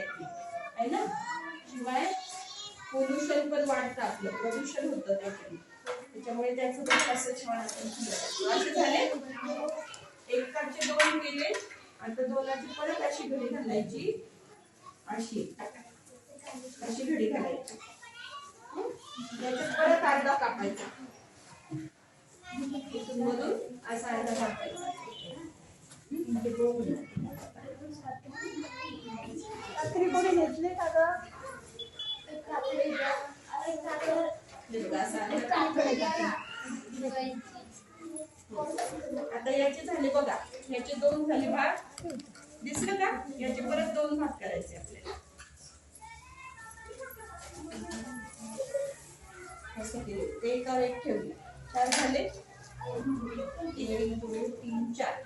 आहे ना? शिवाय पोल्युशन पण वाढतं आपलं. प्रदूषण होतं त्याच्याने त्याच्यामुळे त्याचं पण असं छान आपण असे झाले. एकाचे दोन केले. आता दोनाची परत अशी घडी घालायची. अशी. अशी घडी घालायची. त्याच्यात परत अर्धा कापायचा. इथून मधून असा अर्धा कापायचा रात्री कोणी घेतले का ग हे बघा, असा अर्धा कापायचा. आता याचे झाले बघा. याचे दोन झाले भाग दिसलं का? याचे परत दोन भाग करायचे आपल्याला. असं ते एकावर एक ठेवलं. चार झाले. एक दोन तीन चार.